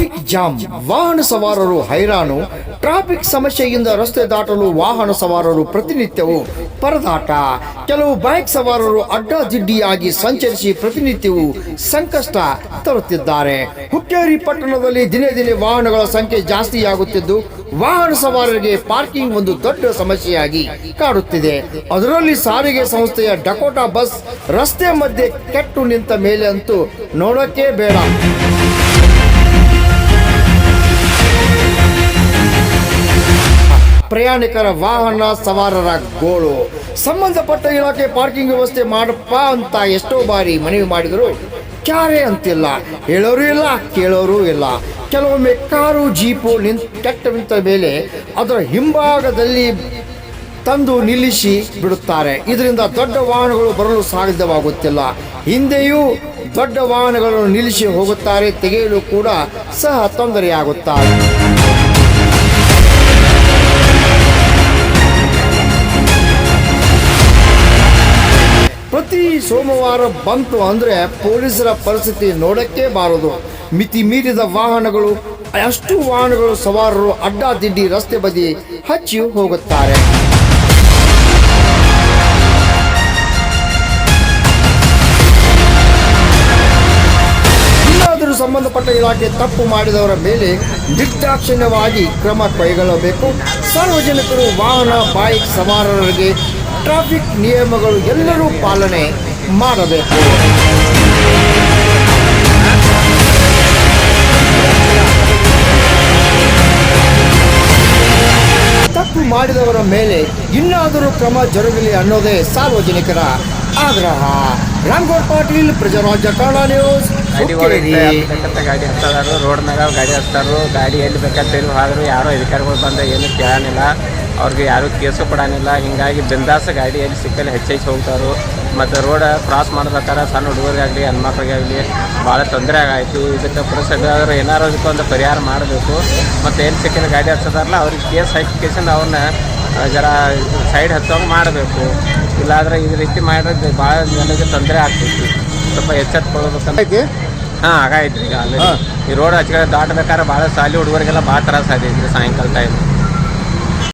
Traffic jam. ವಾಹನ ಸವಾರರು ಹೈರಾಣು. Traffic ಸಮಸ್ಯೆಯಿಂದ ರಸ್ತೆ ದಾಟಲು ವಾಹನ ಸವಾರರು ಪ್ರತಿನಿತ್ಯವೂ ಪರದಾಟ. ಕೆಲವು ಬೈಕ್ ಸವಾರರು ಅಡ್ಡಾದಿಡ್ಡಿಯಾಗಿ ಸಂಚರಿಸಿ ಪ್ರತಿನಿತ್ಯವೂ ಸಂಕಷ್ಟ ತರುತ್ತಿದ್ದಾರೆ. ಹುಕ್ಕೇರಿ ಪಟ್ಟಣದಲ್ಲಿ ದಿನೇ ದಿನೇ ವಾಹನಗಳ ಸಂಖ್ಯೆ ಜಾಸ್ತಿಯಾಗುತ್ತಿದ್ದು, ವಾಹನ ಸವಾರರಿಗೆ ಪಾರ್ಕಿಂಗ್ ಒಂದು ದೊಡ್ಡ ಸಮಸ್ಯೆಯಾಗಿ ಕಾಡುತ್ತಿದೆ. ಅದರಲ್ಲಿ ಸಾರಿಗೆ ಸಂಸ್ಥೆಯ ಡಕೋಟಾ ಬಸ್ ರಸ್ತೆ ಮಧ್ಯೆ ಕೆಟ್ಟು ನಿಂತ ಮೇಲೆ ಅಂತೂ ನೋಡೋಕೆ ಬೇಡ. ಪ್ರಯಾಣಿಕರ ವಾಹನ ಸವಾರರ ಗೋಳು. ಸಂಬಂಧಪಟ್ಟ ಇಲಾಖೆ ಪಾರ್ಕಿಂಗ್ ವ್ಯವಸ್ಥೆ ಮಾಡಪ್ಪ ಅಂತ ಎಷ್ಟೋ ಬಾರಿ ಮನವಿ ಮಾಡಿದರು. ಕ್ಯಾರೆ ಅಂತಿಲ್ಲ. ಹೇಳೋರು ಇಲ್ಲ, ಕೇಳೋರು ಇಲ್ಲ. ಕೆಲವೊಮ್ಮೆ ಕಾರು, ಜೀಪು ನಿಂತ ಕೆಟ್ಟ ನಿಂತ ಮೇಲೆ ಅದರ ಹಿಂಭಾಗದಲ್ಲಿ ತಂದು ನಿಲ್ಲಿಸಿ ಬಿಡುತ್ತಾರೆ. ಇದರಿಂದ ದೊಡ್ಡ ವಾಹನಗಳು ಬರಲು ಸಾಧ್ಯವಾಗುತ್ತಿಲ್ಲ. ಹಿಂದೆಯೂ ದೊಡ್ಡ ವಾಹನಗಳನ್ನು ನಿಲ್ಲಿಸಿ ಹೋಗುತ್ತಾರೆ, ತೆಗೆಯಲು ಕೂಡ ಸಹ ತೊಂದರೆಯಾಗುತ್ತಾರೆ ಪ್ರತಿ ಸೋಮವಾರ ಬಂತು ಅಂದ್ರೆ ಪೊಲೀಸರ ಪರಿಸ್ಥಿತಿ ನೋಡಕ್ಕೆ ಬಾರದು. ಮಿತಿ ಮೀರಿದ ವಾಹನಗಳು, ಅಷ್ಟು ವಾಹನಗಳು ಸವಾರರು ಅಡ್ಡಾದಿಡ್ಡಿ ರಸ್ತೆ ಬದಿ ಹಚ್ಚಿ ಹೋಗುತ್ತಾರೆ. ಸಂಬಂಧಪಟ್ಟ ಇಲಾಖೆ ತಪ್ಪು ಮಾಡಿದವರ ಮೇಲೆ ನಿರ್ದಾಕ್ಷಿಣ್ಯವಾಗಿ ಕ್ರಮ ಕೈಗೊಳ್ಳಬೇಕು. ಸಾರ್ವಜನಿಕರು ವಾಹನ, ಬೈಕ್ ಸವಾರರಿಗೆ ಟ್ರಾಫಿಕ್ ನಿಯಮಗಳು ಎಲ್ಲರೂ ಪಾಲನೆ ಮಾಡಬೇಕು. ತಪ್ಪು ಮಾಡಿದವರ ಮೇಲೆ ಇನ್ನಾದರೂ ಕ್ರಮ ಜರುಗಲಿ ಅನ್ನೋದೇ ಸಾರ್ವಜನಿಕರ ಆಗ್ರಹ. ರಾಮ್ಗೌಡ್ ಪಾಟೀಲ್ ಪ್ರಜಾರಾಜ್ಯ ಕನ್ನಡ ನ್ಯೂಸ್ ಗಾಡಿ ಹತ್ತದಾರು ರೋಡ್ ಮ್ಯಾಗ ಗಾಡಿ ಹತ್ತಾರು ಗಾಡಿ ಎಲ್ಲಿ ಹೋದ್ರು ಯಾರೋ ಅಧಿಕಾರಿಗಳು ಬಂದ ಏನು ಕೇಳಾನಿಲ್ಲ. ಅವ್ರಿಗೆ ಯಾರು ಕೇಸು ಕೊಡಾನಿಲ್ಲ ಹಿಂಗಾಗಿ ಬಿಂದಾಸ ಗಾಡಿಯಲ್ಲಿ ಸಿಕ್ಕಲ್ಲಿ ಹೆಚ್ಚೆಚ್ಚು ಹೋಗ್ತಾರು ಮತ್ತು ರೋಡ ಕ್ರಾಸ್ ಮಾಡ್ಬೇಕಾದ್ರೆ ಸಣ್ಣ ಹುಡುಗರಿಗಾಗಲಿ ಹೆಣ್ಮಕ್ಳಿಗಾಗಲಿ ಭಾಳ ತೊಂದರೆ ಆಗಾಯಿತು. ಇದಕ್ಕೆ ಪುರಸಭೆ ಏನಾರು ಏನಾರು ಇದಕ್ಕೊಂದು ಪರಿಹಾರ ಮಾಡಬೇಕು. ಮತ್ತು ಏನು ಸಿಕ್ಕಿದ ಗಾಡಿ ಹಚ್ಚೋದಾರಲ್ಲ ಅವ್ರಿಗೆ ಕೇಸ್ ಹಾಕಿ ಕೇಸಿಂದ ಅವ್ರನ್ನ ಜರ ಸೈಡ್ ಹಚ್ಚೋಂಗೆ ಮಾಡಬೇಕು. ಇಲ್ಲಾಂದ್ರೆ ಈ ರೀತಿ ಮಾಡಿದ್ರೆ ಭಾಳ ಜನಕ್ಕೆ ತೊಂದರೆ ಆಗ್ತೈತಿ. ಸ್ವಲ್ಪ ಎಚ್ಚೆತ್ಕೊಳ್ಬೇಕಂತ ಹಾಂ ಆಗಾಯ್ತು ಈಗ ಅಲ್ಲಿ. ಈ ರೋಡ್ ಹಚ್ಕೊಂಡು ದಾಟಬೇಕಾದ್ರೆ ಭಾಳ ಸಾಲಿ ಹುಡುಗರಿಗೆಲ್ಲ ಭಾಳ ತ್ರಾಸ ಆಗಿದೆ ಸಾಯಂಕಾಲ ಟೈಮ್